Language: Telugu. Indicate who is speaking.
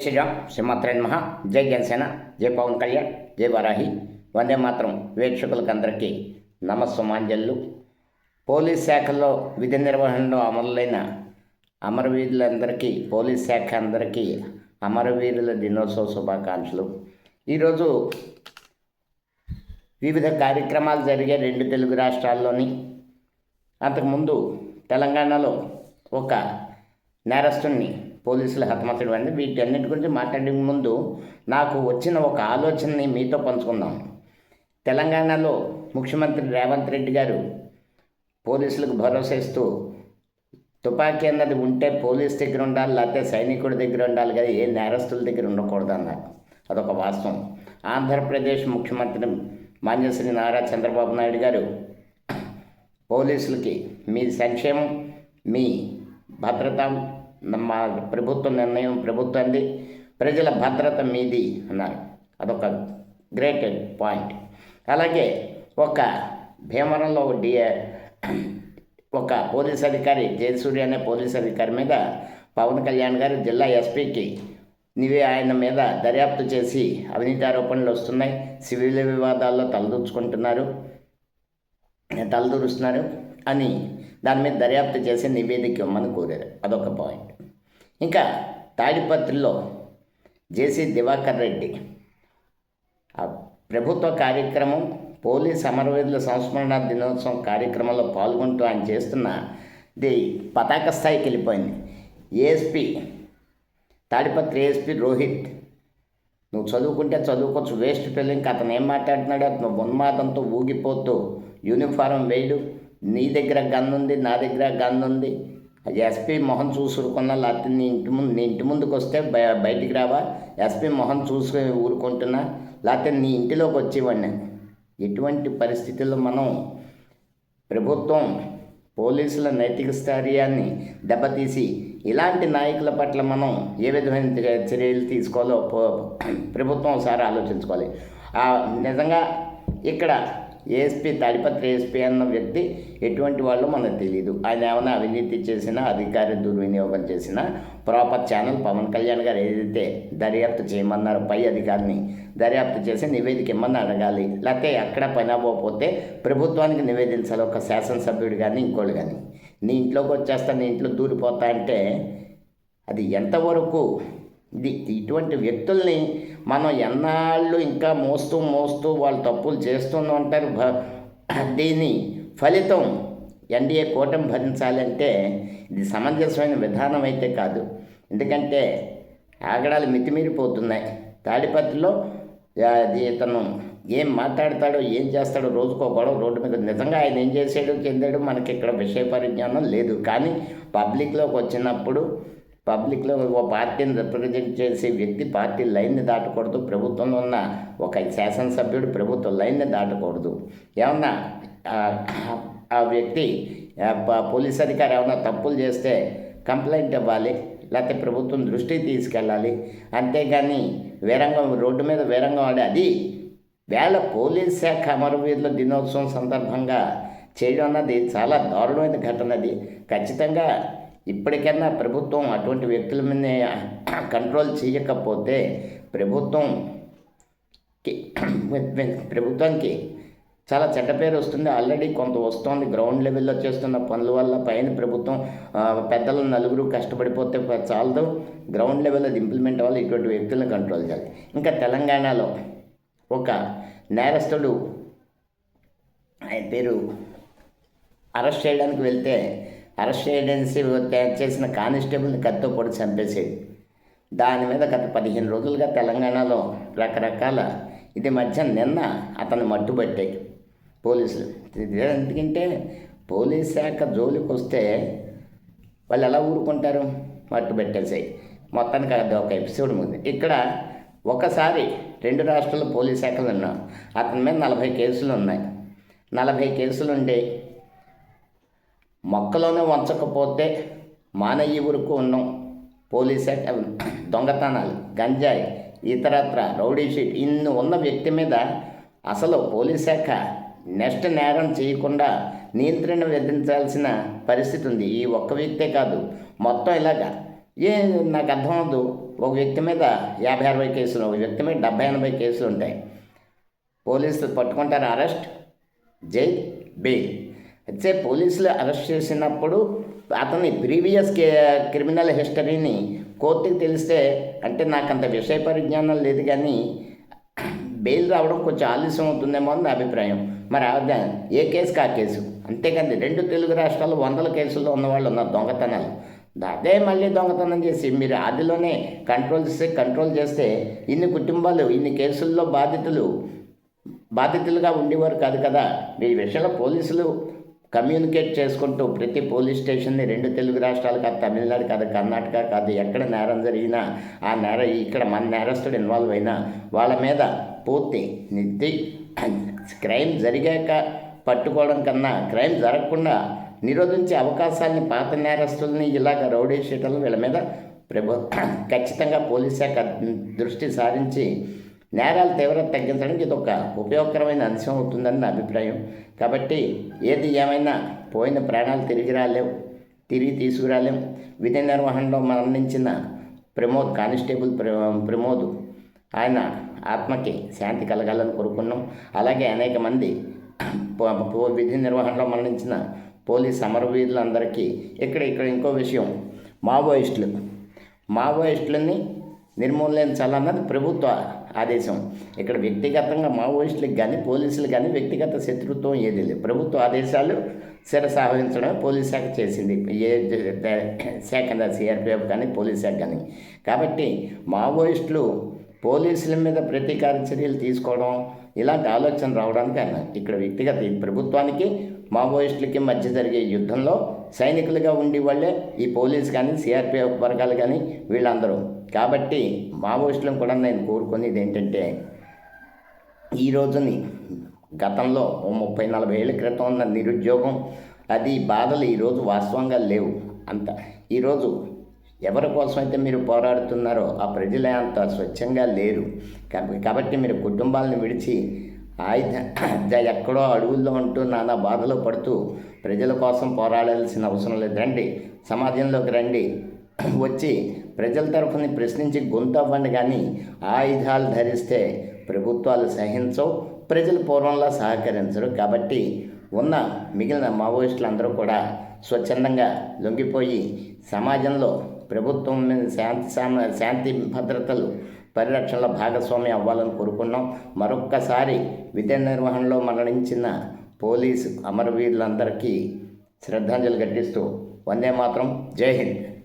Speaker 1: శ్రీరామ్ సింహత్రేన్ మహా జై జనసేన జై పవన్ కళ్యాణ్ జై వారాహి. వందే మాత్రం వీక్షకులకు అందరికీ నమస్సుమాంజల్లు పోలీస్ శాఖలో విధి నిర్వహణలో అమలులైన అమరవీరులందరికీ పోలీస్ శాఖ అందరికీ అమరవీరుల దినోత్సవ శుభాకాంక్షలు. ఈరోజు వివిధ కార్యక్రమాలు జరిగే రెండు తెలుగు రాష్ట్రాల్లోని అంతకుముందు తెలంగాణలో ఒక నేరస్తుని పోలీసులు హతమార్చడం అనేది వీటన్నిటి గురించి మాట్లాడే ముందు నాకు వచ్చిన ఒక ఆలోచనని మీతో పంచుకుందాం. తెలంగాణలో ముఖ్యమంత్రి రేవంత్ రెడ్డి గారు పోలీసులకు భరోసా ఇస్తూ తుపాకీ అన్నది ఉంటే పోలీస్ దగ్గర ఉండాలి లేకపోతే సైనికుడి దగ్గర ఉండాలి కదా ఏ నేరస్తుల దగ్గర ఉండకూడదు అన్నారు. అదొక వాస్తవం. ఆంధ్రప్రదేశ్ ముఖ్యమంత్రి మాన్యశ్రీ నారా చంద్రబాబు నాయుడు గారు పోలీసులకి మీ సంక్షేమం మీ భద్రత మా ప్రభుత్వ నిర్ణయం ప్రభుత్వంది. ప్రజల భద్రత మీది అన్నారు. అదొక గ్రేట్ పాయింట్. అలాగే ఒక భీమవరంలో ఒక డి ఒక పోలీస్ అధికారి జయసూర్య అనే పోలీస్ అధికారి మీద పవన్ కళ్యాణ్ గారు జిల్లా ఎస్పీకి నీవే ఆయన మీద దర్యాప్తు చేసి అవినీతి ఆరోపణలు వస్తున్నాయి. సివిల్ వివాదాల్లో తలదూర్చుకుంటున్నారు. తలదూరుస్తున్నారు అని దాని మీద దర్యాప్తు చేసి నివేదిక ఇవ్వమని కోరారు. అదొక పాయింట్. ఇంకా తాడిపత్రిలో జేసీ దివాకర్ రెడ్డి. ఆ ప్రభుత్వ కార్యక్రమం పోలీస్ అమరవీరుల సంస్మరణ దినోత్సవం కార్యక్రమంలో పాల్గొంటూ ఆయన చేస్తున్న ది పతాక స్థాయికి వెళ్ళిపోయింది. ఏఎస్పి తాడిపత్రి ఏఎస్పి రోహిత్ నువ్వు చదువుకుంటే చదువుకోవచ్చు వేస్ట్ ఫీలింగ్. అతను ఏం మాట్లాడుతున్నాడు అతను ఉన్మాదంతో ఊగిపోతూ యూనిఫారం వేయడు. నీ దగ్గర గన్ ఉంది నా దగ్గర గన్ ఉంది. ఎస్పీ మొహం చూసుకున్నా లేకపోతే నీ ఇంటి ముందు నీ ఇంటి ముందుకు వస్తే బయ బయటికి రావా? ఎస్పీ మొహం చూసుకుని ఊరుకుంటున్నా? లేకపోతే నీ ఇంటిలోకి వచ్చేవాడిని? ఎటువంటి పరిస్థితుల్లో మనం ప్రభుత్వం పోలీసుల నైతిక స్థైర్యాన్ని దెబ్బతీసి ఇలాంటి నాయకుల పట్ల మనం ఏ విధమైన చర్యలు తీసుకోవాలో ప్రభుత్వం ఒకసారి ఆలోచించుకోవాలి. నిజంగా ఇక్కడ ఏఎస్పీ తాడిపత్రి ఏఎస్పీ అన్న వ్యక్తి ఎటువంటి వాళ్ళు మనకు తెలియదు ఆయన ఏమైనా అవినీతి చేసినా అధికార దుర్వినియోగం చేసినా ప్రాపర్ ఛానల్ పవన్ కళ్యాణ్ గారు ఏదైతే దర్యాప్తు చేయమన్నారో పై అధికారిని దర్యాప్తు చేసి నివేదిక ఇమ్మని అడగాలి. లేకపోతే ఎక్కడ పని అవ్వకపోతే ప్రభుత్వానికి నివేదించాలి. ఒక శాసనసభ్యుడు కానీ ఇంకోళ్ళు కానీ నీ ఇంట్లోకి వచ్చేస్తా నీ ఇంట్లో దూరిపోతా అంటే అది ఎంతవరకు ఇది ఇటువంటి వ్యక్తుల్ని మనం ఎన్నాళ్ళు ఇంకా మోస్తూ మోస్తూ వాళ్ళు తప్పులు చేస్తూనే ఉంటారు. భ దీని ఫలితం ఎన్డీఏ కూటమి భరించాలంటే ఇది సమంజసమైన విధానం అయితే కాదు. ఎందుకంటే ఆగడాలు మితిమీరిపోతున్నాయి. తాడిపత్రిలో అది ఇతను ఏం మాట్లాడతాడో ఏం చేస్తాడో రోజుకో గొడవ రోడ్డు మీద. నిజంగా ఆయన ఏం చేసాడు చెందాడు మనకి ఇక్కడ విషయ పరిజ్ఞానం లేదు. కానీ పబ్లిక్లోకి వచ్చినప్పుడు పబ్లిక్లో ఒక పార్టీని రిప్రజెంట్ చేసే వ్యక్తి పార్టీ లైన్ని దాటకూడదు. ప్రభుత్వంలో ఉన్న ఒక శాసనసభ్యుడు ప్రభుత్వ లైన్ని దాటకూడదు. ఏమన్నా ఆ- వ్యక్తి పోలీస్ అధికారి ఏమైనా తప్పులు చేస్తే కంప్లైంట్ ఇవ్వాలి లేకపోతే ప్రభుత్వం దృష్టికి తీసుకెళ్ళాలి. అంతేగాని వీరంగం రోడ్డు మీద వీరంగం ఆడే అది వేళ పోలీస్ శాఖ అమరవీరుల దినోత్సవం సందర్భంగా చేయడం అన్నది చాలా దారుణమైన ఘటన అది. ఖచ్చితంగా ఇప్పటికైనా ప్రభుత్వం అటువంటి వ్యక్తుల మీద కంట్రోల్ చేయకపోతే ప్రభుత్వం ప్రభుత్వానికి చాలా చెడ్డ పేరు వస్తుంది. ఆల్రెడీ కొంత వస్తుంది. గ్రౌండ్ లెవెల్లో చేస్తున్న పనుల వల్ల పైన ప్రభుత్వం పెద్దలు నలుగురు కష్టపడిపోతే చాలదు. గ్రౌండ్ లెవెల్లో అది ఇంప్లిమెంట్ అవ్వాలి. ఇటువంటి వ్యక్తులను కంట్రోల్ చేయాలి. ఇంకా తెలంగాణలో ఒక నేరస్తుడు ఆయన పేరు అరెస్ట్ చేయడానికి వెళ్తే అరెస్ట్ చేయడానికి చేసిన కానిస్టేబుల్ని కత్తో పొడి చంపేసేది. దాని మీద గత పదిహేను రోజులుగా తెలంగాణలో రకరకాల ఇది మధ్య నిన్న అతను మట్టుబట్టాయి పోలీసులు. ఎందుకంటే పోలీస్ శాఖ జోలికి వస్తే వాళ్ళు ఎలా ఊరుకుంటారు? మట్టు పెట్టేసాయి. మొత్తానికి అది ఒక ఎపిసోడ్ ఉంది ఇక్కడ ఒకసారి రెండు రాష్ట్రాల పోలీస్ శాఖలు ఉన్నాం అతని మీద నలభై కేసులు ఉన్నాయి. నలభై కేసులు ఉండే మొక్కలోనే వంచకపోతే మానయ్య ఊరుకు ఉన్నాం. పోలీస్ శాఖ దొంగతనాలు గంజాయి ఇతరత్ర రౌడీ షీట్ ఇన్ని ఉన్న వ్యక్తి మీద అసలు పోలీస్ శాఖ నెక్స్ట్ నేరం చేయకుండా నియంత్రణ విధించాల్సిన పరిస్థితి ఉంది. ఈ ఒక్క వ్యక్తే కాదు మొత్తం ఇలాగా. ఏ నాకు అర్థం ఒక వ్యక్తి మీద యాభై అరవై కేసులు ఒక వ్యక్తి మీద డెబ్బై ఎనభై కేసులు ఉంటాయి. పోలీసులు పట్టుకుంటారు అరెస్ట్ జైల్ బెయిల్. అయితే పోలీసులు అరెస్ట్ చేసినప్పుడు అతని ప్రీవియస్ కే క్రిమినల్ హిస్టరీని కోర్టుకి తెలిస్తే అంటే నాకు అంత విషయ పరిజ్ఞానం లేదు కానీ బెయిల్ రావడం కొంచెం ఆలస్యం అవుతుందేమో అని నా అభిప్రాయం. మరి అదే ఏ కేసుకి ఆ కేసు? అంతేకాదు రెండు తెలుగు రాష్ట్రాల్లో వందల కేసుల్లో ఉన్నవాళ్ళు ఉన్నారు దొంగతనాలు. అదే మళ్ళీ దొంగతనం చేసి మీరు ఆదిలోనే కంట్రోల్ చేస్తే కంట్రోల్ చేస్తే ఇన్ని కుటుంబాలు ఇన్ని కేసుల్లో బాధితులు బాధితులుగా ఉండేవారు కాదు కదా. ఈ విషయంలో పోలీసులు కమ్యూనికేట్ చేసుకుంటూ ప్రతి పోలీస్ స్టేషన్ని రెండు తెలుగు రాష్ట్రాలు కాదు తమిళనాడు కాదు కర్ణాటక కాదు ఎక్కడ నేరం జరిగినా ఆ నేర ఇక్కడ మన నేరస్తుడు ఇన్వాల్వ్ అయినా వాళ్ళ మీద పూర్తి నిద్ది క్రైమ్ జరిగాక పట్టుకోవడం కన్నా క్రైమ్ జరగకుండా నిరోధించే అవకాశాలని పాత నేరస్తుల్ని ఇలాగ రౌడీ షీటర్లు వీళ్ళ మీద ప్రభు ఖచ్చితంగా పోలీస్ శాఖ దృష్టి సారించి నేరాల తీవ్రత తగ్గించడానికి ఇది ఒక ఉపయోగకరమైన అంశం అవుతుందని నా అభిప్రాయం. కాబట్టి ఏది ఏమైనా పోయిన ప్రాణాలు తిరిగి రాలేవు తిరిగి తీసుకురాలేం విధి నిర్వహణలో మరణించిన ప్రమోద్ కానిస్టేబుల్ ప్ర- ప్రమోద్ ఆయన ఆత్మకి శాంతి కలగాలని కోరుకున్నాం. అలాగే అనేక మంది విధి నిర్వహణలో మరణించిన పోలీస్ సమరవీరులందరికీ ఇక్కడ ఇక్కడ ఇంకో విషయం. మావోయిస్టులు మావోయిస్టులని నిర్మూలించాలన్నది ప్రభుత్వ ఆదేశం. ఇక్కడ వ్యక్తిగతంగా మావోయిస్టులకు కానీ పోలీసులకు కానీ వ్యక్తిగత శత్రుత్వం ఏది లేదు. ప్రభుత్వ ఆదేశాలు శిరసావహించడం పోలీస్ శాఖ చేసింది. ఏ శాఖ సిఆర్పిఎఫ్ కానీ పోలీస్ శాఖ కానీ కాబట్టి మావోయిస్టులు పోలీసుల మీద ప్రతీకార చర్యలు తీసుకోవడం ఇలాంటి ఆలోచన రావడానికి కారణం ఇక్కడ వ్యక్తిగత ఈ ప్రభుత్వానికి మావోయిస్టులకి మధ్య జరిగే యుద్ధంలో సైనికులుగా ఉండి వాళ్ళే ఈ పోలీస్ కానీ సిఆర్పిఎఫ్ వర్గాలు కానీ వీళ్ళందరూ. కాబట్టి మావోయిస్టులను కూడా నేను కోరుకునేది ఏంటంటే ఈ రోజుని గతంలో ఓ ముప్పై నలభై ఏళ్ళ క్రితం ఉన్న నిరుద్యోగం అది బాధలు ఈరోజు వాస్తవంగా లేవు. అంత ఈరోజు ఎవరి కోసం అయితే మీరు పోరాడుతున్నారో ఆ ప్రజలే అంత స్వచ్ఛంగా లేరు. కాబట్టి మీరు కుటుంబాలను విడిచి ఆయుధ ఎక్కడో అడవుల్లో ఉంటూ నానా బాధలు పడుతూ ప్రజల కోసం పోరాడాల్సిన అవసరం లేదు రండి సమాజంలోకి రండి. వచ్చి ప్రజల తరఫున ప్రశ్నించి గొంతవ్వండి కానీ ఆయుధాలు ధరిస్తే ప్రభుత్వాలు సహించవు ప్రజలు పూర్వంలా సహకరించరు. కాబట్టి ఉన్న మిగిలిన మావోయిస్టులు కూడా స్వచ్ఛందంగా లొంగిపోయి సమాజంలో ప్రభుత్వం శాంతి సామ శాంతి భద్రతలు పరిరక్షణలో భాగస్వామి అవ్వాలని కోరుకున్నాం. మరొక్కసారి విద్య నిర్వహణలో మరణించిన పోలీసు అమరవీరులందరికీ శ్రద్ధాంజలి ఘటిస్తూ వందే మాత్రం. జై హింద్.